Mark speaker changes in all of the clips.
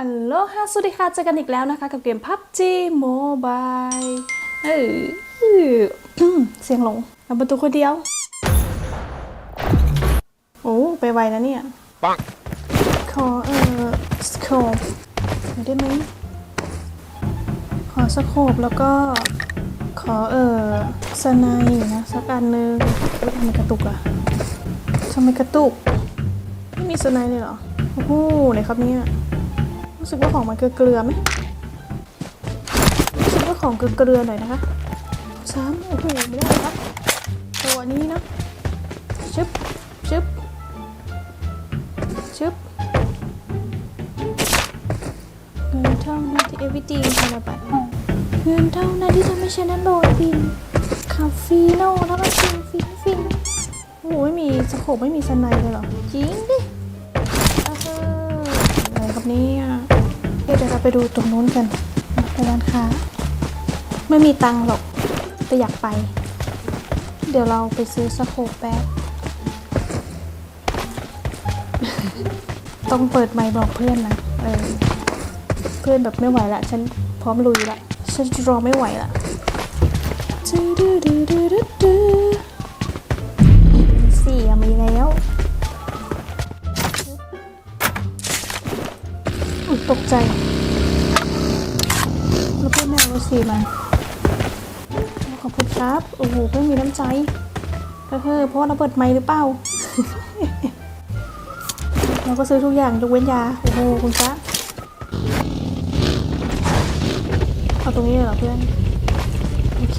Speaker 1: อัลโลฮาสวัสดีค่ะเจอกันอีกแล้วนะคะกับเกม PUBG Mobile เออเออเสียงหลงเอาประตูคนเดียว โอ้ ไปไวนะเนี่ย
Speaker 2: ปัง
Speaker 1: ขอเออสโคปได้ไหม ขอสโคปแล้วก็ ขอเออสไนด์นะ สักอันหนึงเฮ้ยทำไมกระตุกอะทำไมกระตุก ไม่มีสไนด์เลยเหรอ โอ้โหไหนครับเนี่ย รู้สึกว่าของมันเกลือๆไหมรู้สึกว่าของเกลือๆหน่อยนะคะซ้ำโอ้โหไม่ได้ครับ ตัวนี้นะชึบชึบชึบ เงินเท่านั้นที่ everything ธนบัตรเงินเท่านั้นที่ทำให้ฉันนั้นโดดบินคาฟีโน่แล้วก็ฟินฟินฟินโอ้โหไม่มีสโคปไม่มีสไนเลยหรอ จริงดิเอออะไรครับเนี่ย เดี๋ยวเราไปดูตรงนู้นกันไปร้านค้า ไม่มีตังหรอก แต่อยากไป เดี๋ยวเราไปซื้อสโคปแป๊บต้องเปิดไมค์บอกเพื่อนนะเออเพื่อนแบบไม่ไหวละ ฉันพร้อมลุยละ ฉันรอไม่ไหวละ ตกใจแล้วเพื่อนแม่เอาสี่มาขอบคุณครับ โอ้โหเพื่อนมีน้ำใจก็คือเพราะเราเปิดไมค์หรือเปล่า เราก็ซื้อทุกอย่างยกเว้นยา โอ้โห คุณพระเอาตรงนี้เลยเหรอเพื่อน โอเค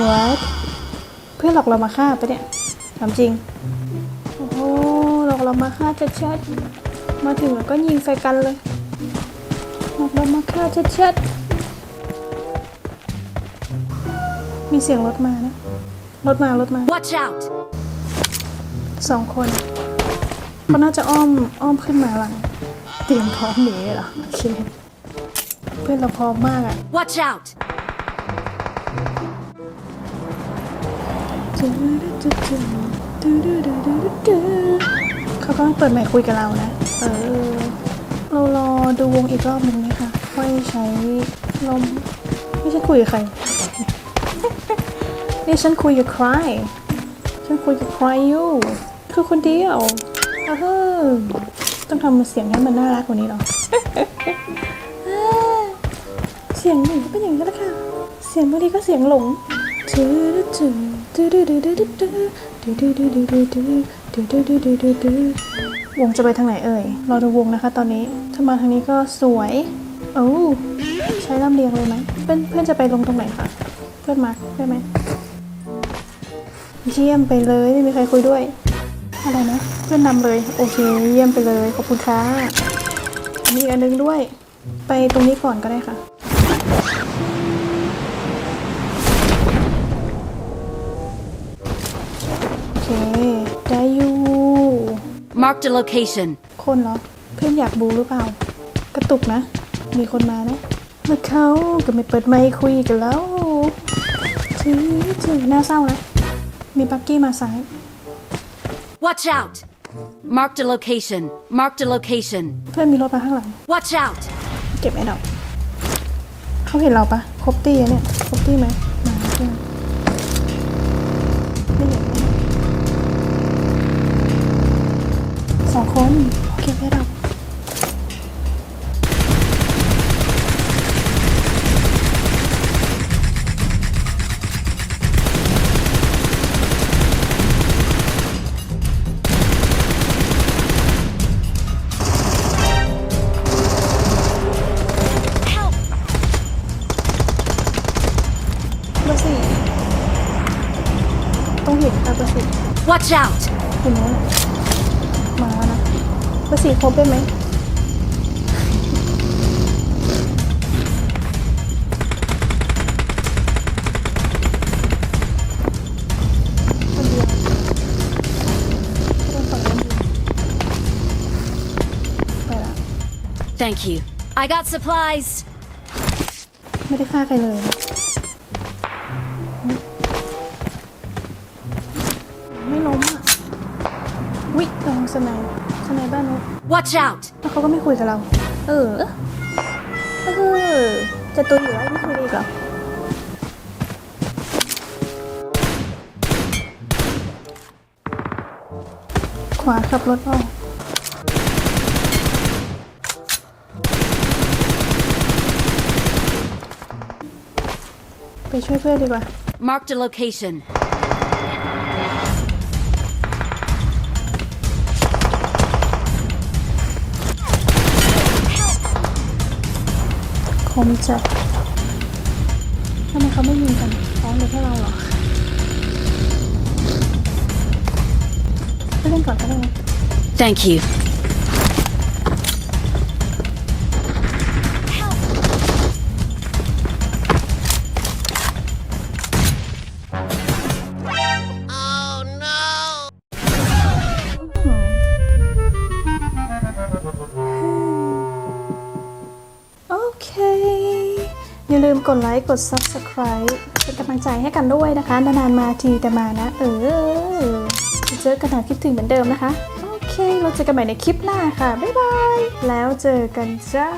Speaker 1: what เพื่อนหลอกเรามาฆ่าปะเนี่ยถามจริง โอ้โหหลอกเรามาฆ่าจะเชัด มาถึงแล้วก็ยิงใส่กันเลยหลอกเรามาฆ่าชัดๆมีเสียงรถมานะ รถมารถมา
Speaker 3: Watch out!
Speaker 1: สองคนเขาน่าจะอ้อมอ้อมขึ้นมาหลังเตรียมพร้อมหนีเหรอโอเคเพื่อนเราพร้อมมากอะ
Speaker 3: Watch out!
Speaker 1: เขาก็เปิดไมค์คุยกับเรานะ เออ เรารอดูวงอีกรอบหนึ่งไหมคะค่อยใช้ลมไม่ใช่คุยกับใคร นี่ฉันคุยกับใคร ฉันคุยกับใครอยู่ คือคนเดียวเออต้องทำเสียงให้มันน่ารักกว่านี้หรอ เสียงหนึ่งก็เป็นอย่างนี้ละค่ะ เสียงบางทีก็เสียงหลง วงจะไปทางไหนเอ่ย รอดูวงนะคะ ตอนนี้ ถ้ามาทางนี้ก็สวย โอ้ใช้ลำเลียงเลยไหมเพื่อนเพื่อนจะไปลงตรงไหนคะ เพื่อนมาร์คได้ไหม เยี่ยมไปเลย ไม่มีใครคุยด้วย อะไรนะ เพื่อนนำเลย โอเค เยี่ยมไปเลย ขอบคุณค่ะมีอันนึงด้วย ไปตรงนี้ก่อนก็ได้ค่ะ
Speaker 3: Marked a location.
Speaker 1: คนเหรอ เพื่อนอยากบูหรือเปล่า กระตุกนะ มีคนมานะเมื่อเขาก็ไม่เปิดไมค์คุยกันแล้วถือถือน่าเศร้านะ มีปักกี้มาซ้าย
Speaker 3: Watch out! Marked a location. Marked a location.
Speaker 1: เพื่อนมีรถมาข้างหลัง
Speaker 3: Watch out!
Speaker 1: เก็บไอ้ดอกเขาเห็นเราปะครบตี้อะเนี่ยครบตี้ไหมมาเพื่อน คนเก็บไอ้ดอกเบอร์สี่ต้องเห็นค่ะเบอร์สี่
Speaker 3: Watch out!
Speaker 1: เห็นไหมน่ะมาแล้วนะเบอร์สี่ครบได้ไหมคนเดียวต้องฝั่งนั้นดีไปละ
Speaker 3: Thank you. I got supplies.
Speaker 1: ไม่ได้ฆ่าใครเลย ไม่ล้มอะ วิระวังสไนด์ สสไนบ้านนู้น
Speaker 3: Watch out!
Speaker 1: แล้วเขาก็ไม่คุยกับเรา เออ เออ จะตัวอยู่แล้วไม่คุยได้อีกเหรอขวาขับรถออกไปช่วยเพื่อนดีกว่า
Speaker 3: Marked a location.
Speaker 1: มจะทำไมเขาไม่ยิงกันฟ้องหรือแค่เราเหรอไปเล่นก่อนก็ได้
Speaker 3: Thank you.
Speaker 1: อย่าลืมกดไลค์กด Subscribe เป็นกำลังใจให้กันด้วยนะคะ นานๆมาทีแต่มานะ เออเจอกันหาคิดถึงเหมือนเดิมนะคะ โอเค เราเจอกันใหม่ในคลิปหน้าค่ะ บ๊ายบาย แล้วเจอกันจ้า